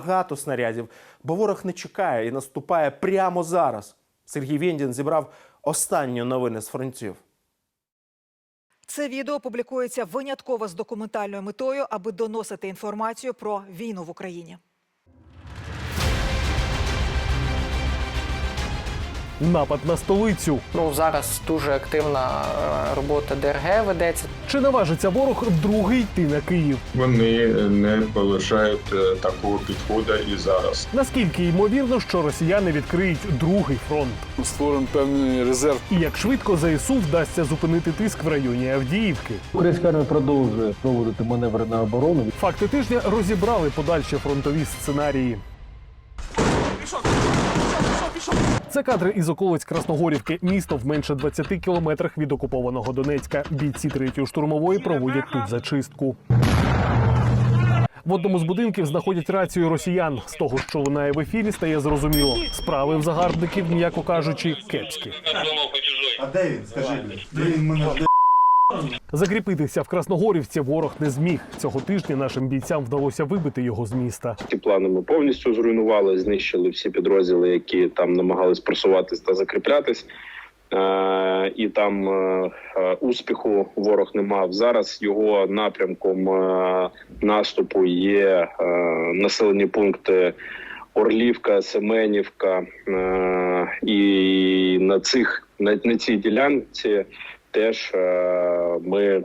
багато снарядів, бо ворог не чекає і наступає прямо зараз. Сергій Вєндін зібрав останні новини з фронтів. Це відео публікується винятково з документальною метою, аби доносити інформацію про війну в Україні. Напад на столицю. Ну зараз дуже активна е, робота ДРГ ведеться. Чи наважиться ворог вдруге йти на Київ? Вони не полишають е, такого підходу і зараз. Наскільки ймовірно, що росіяни відкриють другий фронт? створений певний резерв. І як швидко ЗСУ вдасться зупинити тиск в районі Авдіївки? Українська армія продовжує проводити маневри на оборону. Факти тижня розібрали подальші фронтові сценарії. Це кадри із околиць Красногорівки. Місто в менше 20 кілометрах від окупованого Донецька. Бійці третьої штурмової проводять тут зачистку. В одному з будинків знаходять рацію росіян. З того, що лунає в ефірі, стає зрозуміло. Справи в загарбників, м'яко кажучи, кепські. А де він? Скажи. Де він мене де? Закріпитися в Красногорівці ворог не зміг. Цього тижня нашим бійцям вдалося вибити його з міста. Ці плани ми повністю зруйнували, знищили всі підрозділи, які там намагались просуватись та закріплятись. Е, і там е, е, успіху ворог не мав. Зараз його напрямком наступу є населені пункти Орлівка, Семенівка. І на цих на, на цій ділянці теж е, ми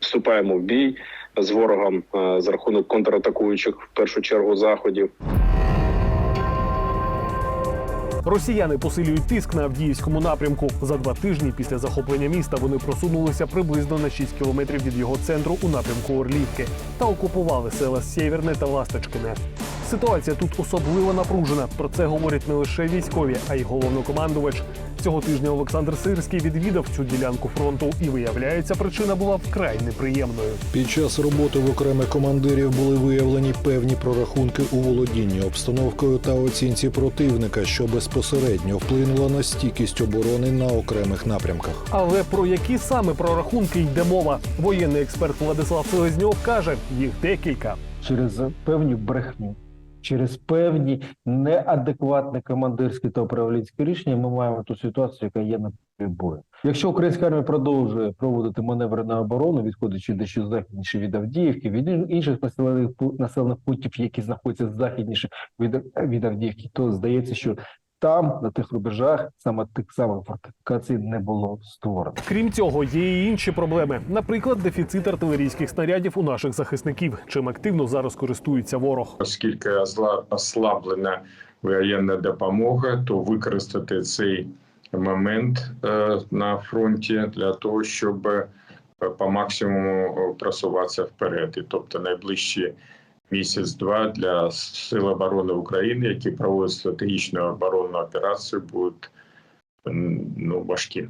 вступаємо в бій з ворогом е, за рахунок контратакуючих в першу чергу заходів. Росіяни посилюють тиск на Авдіївському напрямку. За два тижні після захоплення міста вони просунулися приблизно на 6 кілометрів від його центру у напрямку Орлівки та окупували села Сєвєрне та Ласточкине. Ситуація тут особливо напружена. Про це говорять не лише військові, а й головнокомандувач. Цього тижня Олександр Сирський відвідав цю ділянку фронту, і виявляється, причина була вкрай неприємною. Під час роботи в окремих командирів були виявлені певні прорахунки у володінні обстановкою та оцінці противника, що безпосередньо вплинуло на стійкість оборони на окремих напрямках. Але про які саме прорахунки йде мова? Воєнний експерт Владислав Селезньов каже, їх декілька. через певні брехню, через певні неадекватні командирські та управлінські рішення ми маємо ту ситуацію, яка є на полі бою. Якщо українська армія продовжує проводити маневри на оборону, відходячи дещо західніше від Авдіївки, від інших населених населених пунктів, які знаходяться західніше від, від Авдіївки, то здається, що там, на тих рубежах, саме тих самих фортифікацій не було створено. Крім цього, є і інші проблеми. Наприклад, дефіцит артилерійських снарядів у наших захисників, чим активно зараз користується ворог. Оскільки ослаблена воєнна допомога, то використати цей момент е, на фронті для того, щоб е, по максимуму е, просуватися вперед. І тобто найближчі місяць-два для Сил оборони України, які проводять стратегічну оборонну операцію, будуть ну, важкі.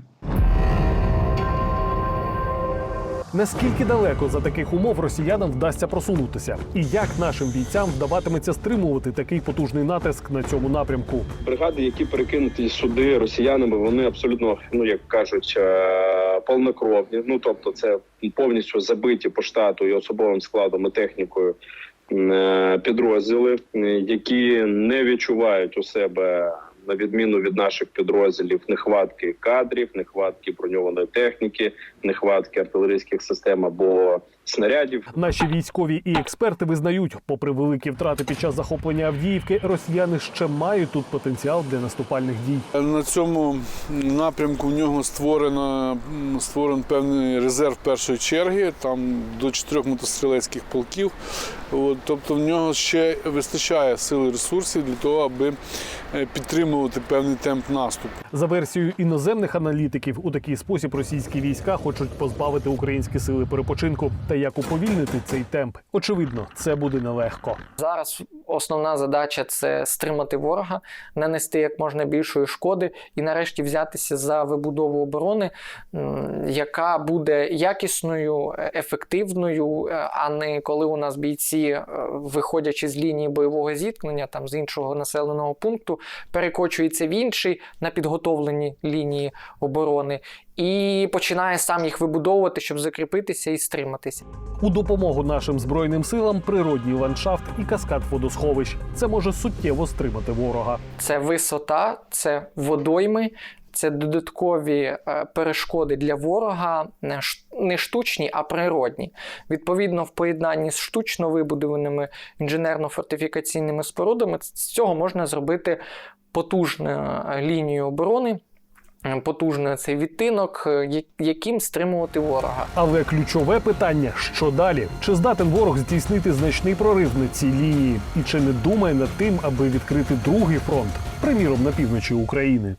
Наскільки далеко за таких умов росіянам вдасться просунутися, і як нашим бійцям вдаватиметься стримувати такий потужний натиск на цьому напрямку? Бригади, які перекинуті сюди росіянами, вони абсолютно, ну як кажуть, е, повнокровні. Ну тобто, це повністю забиті по штату і особовим складом і технікою підрозділи, е, які не відчувають у себе. На відміну від наших підрозділів, нехватки кадрів, нехватки броньованої техніки, нехватки артилерійських систем або снарядів. Наші військові і експерти визнають, попри великі втрати під час захоплення Авдіївки, росіяни ще мають тут потенціал для наступальних дій. На цьому напрямку в нього створено м, створений певний резерв першої черги, там до чотирьох мотострілецьких полків. От, тобто в нього ще вистачає сил і ресурсів для того, аби е, підтримувати певний темп наступу. За версією іноземних аналітиків, у такий спосіб російські війська хочуть позбавити українські сили перепочинку. Та як уповільнити цей темп? Очевидно, це буде нелегко. Зараз основна задача це стримати ворога, нанести як можна більшої шкоди і нарешті взятися за вибудову оборони, яка буде якісною, ефективною, а не коли у нас бійці, е, виходячи з лінії бойового зіткнення, там з іншого населеного пункту, перекочуються в інший на підготовлені лінії оборони. І починає сам їх вибудовувати, щоб закріпитися і стриматися. У допомогу нашим збройним силам природній ландшафт і каскад водосховищ. Це може суттєво стримати ворога. Це висота, це водойми, це додаткові е, перешкоди для ворога, не штучні, а природні. Відповідно, в поєднанні з штучно вибудованими інженерно-фортифікаційними спорудами з цього можна зробити потужну е, лінію оборони. Е, Потужний цей відтинок, е, яким стримувати ворога. Але ключове питання: що далі? Чи здатен ворог здійснити значний прорив на цій лінії? І чи не думає над тим, аби відкрити другий фронт, приміром на півночі України?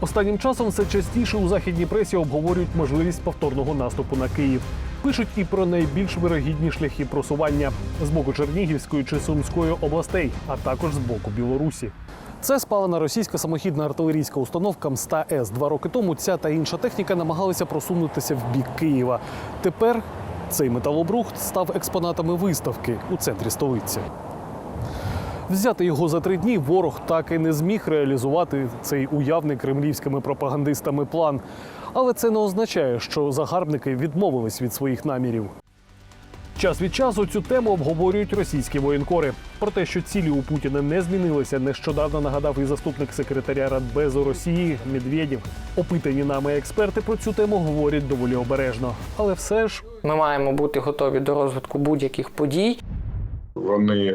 Останнім часом все частіше у західній пресі обговорюють можливість повторного наступу на Київ. Пишуть і про найбільш вирогідні шляхи просування з боку Чернігівської чи Сумської областей, а також з боку Білорусі. Це спалена російська самохідна артилерійська установка МСТА С. Два роки тому ця та інша техніка намагалися просунутися в бік Києва. Тепер цей металобрухт став експонатами виставки у центрі столиці. Взяти його за три дні ворог так і не зміг реалізувати цей уявний кремлівськими пропагандистами план. Але це не означає, що загарбники відмовились від своїх намірів. Час від часу цю тему обговорюють російські воєнкори. Про те, що цілі у Путіна не змінилися, нещодавно нагадав і заступник секретаря Радбезу Росії Медведєв. Опитані нами експерти про цю тему говорять доволі обережно. Але все ж Ми маємо бути готові до розвитку будь-яких подій. Вони е,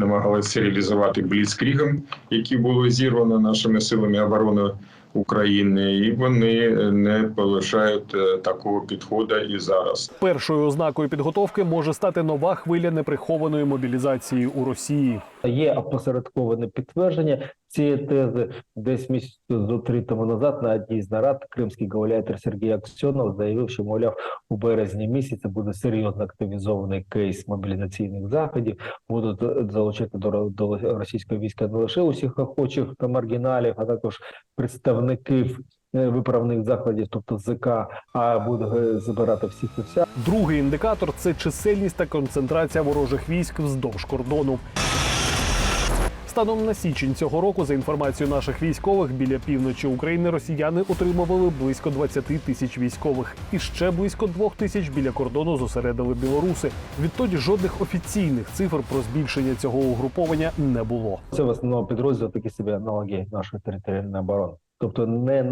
намагалися реалізувати бліцкрігом, які було зірвано нашими силами оборони України, і вони не полишають е, такого підходу і зараз. першою ознакою підготовки може стати нова хвиля неприхованої мобілізації у Росії. Є опосередковане підтвердження цієї тези. Десь місяць зо три тому назад на одній з нарад кримський гауляйтер Сергій Аксьонов заявив, що мовляв у березні місяці буде серйозно активізований кейс мобілізаційних заходів. Будуть залучати до, до російського війська не лише усіх охочих та маргіналів, а також представників е, виправних закладів, тобто ЗК, а будуть е, забирати всіх і вся. Другий індикатор це чисельність та концентрація ворожих військ вздовж кордону. Станом на січень цього року, за інформацією наших військових, біля півночі України росіяни отримували близько 20 тисяч військових, і ще близько двох тисяч біля кордону зосередили білоруси. Відтоді жодних офіційних цифр про збільшення цього угруповання не було. Це в основному підрозділ такі собі аналоги нашої територіальної оборони, тобто не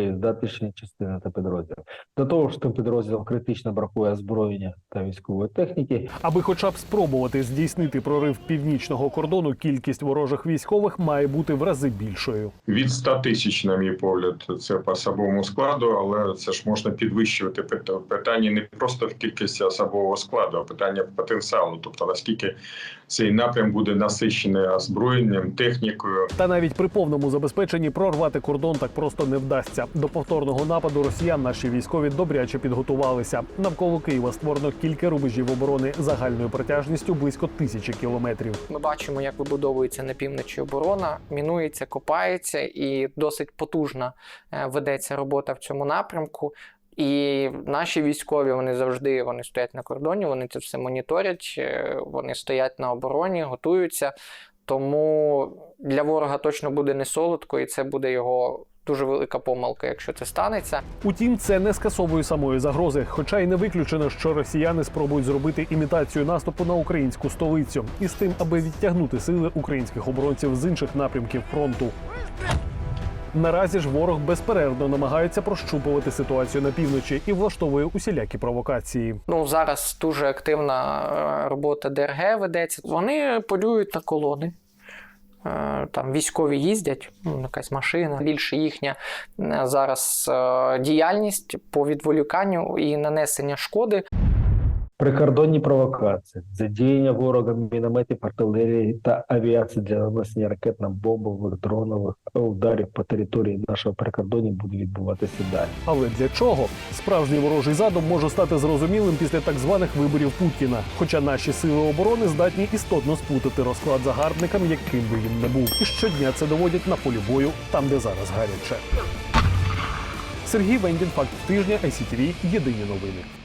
найбоєздатніші частини та підрозділи. До того ж, тим підрозділом критично бракує озброєння та військової техніки. Аби хоча б спробувати здійснити прорив північного кордону, кількість ворожих військових має бути в рази більшою. Від 100 тисяч, на мій погляд, це по особовому складу, але це ж можна підвищувати Пит- питання не просто в кількості особового складу, а питання потенціалу. Тобто наскільки цей напрям буде насичений озброєнням, технікою. Та навіть при повному забезпеченні прорвати кордон так просто не вдасться. До повторного нападу росіян наші військові добряче підготувалися. Навколо Києва створено кілька рубежів оборони загальною протяжністю близько тисячі кілометрів. Ми бачимо, як вибудовується на півночі оборона, мінується, копається, і досить потужна е, ведеться робота в цьому напрямку. І наші військові вони завжди вони стоять на кордоні, вони це все моніторять, е, вони стоять на обороні, готуються. Тому для ворога точно буде не солодко, і це буде його дуже велика помилка, якщо це станеться. Утім, це не скасовує самої загрози, хоча й не виключено, що росіяни спробують зробити імітацію наступу на українську столицю із тим, аби відтягнути сили українських оборонців з інших напрямків фронту. Наразі ж ворог безперервно намагається прощупувати ситуацію на півночі і влаштовує усілякі провокації. Ну зараз дуже активна е, робота ДРГ ведеться. Вони полюють на колони. Е, Там військові їздять, ну, якась машина. Більше їхня е, зараз е, діяльність по відволіканню і нанесення шкоди. Прикордонні провокації, задіяння ворога мінометів, артилерії та авіації для нанесення ракетно-бомбових дронових ударів по території нашого прикордоння буде відбуватися далі. Але для чого справжній ворожий задум може стати зрозумілим після так званих виборів Путіна? Хоча наші сили оборони здатні істотно сплутати розклад загарбникам, яким би він не був, і щодня це доводять на полі бою, там де зараз гаряче. Сергій Вендін, факт тижня, ICTV, єдині новини.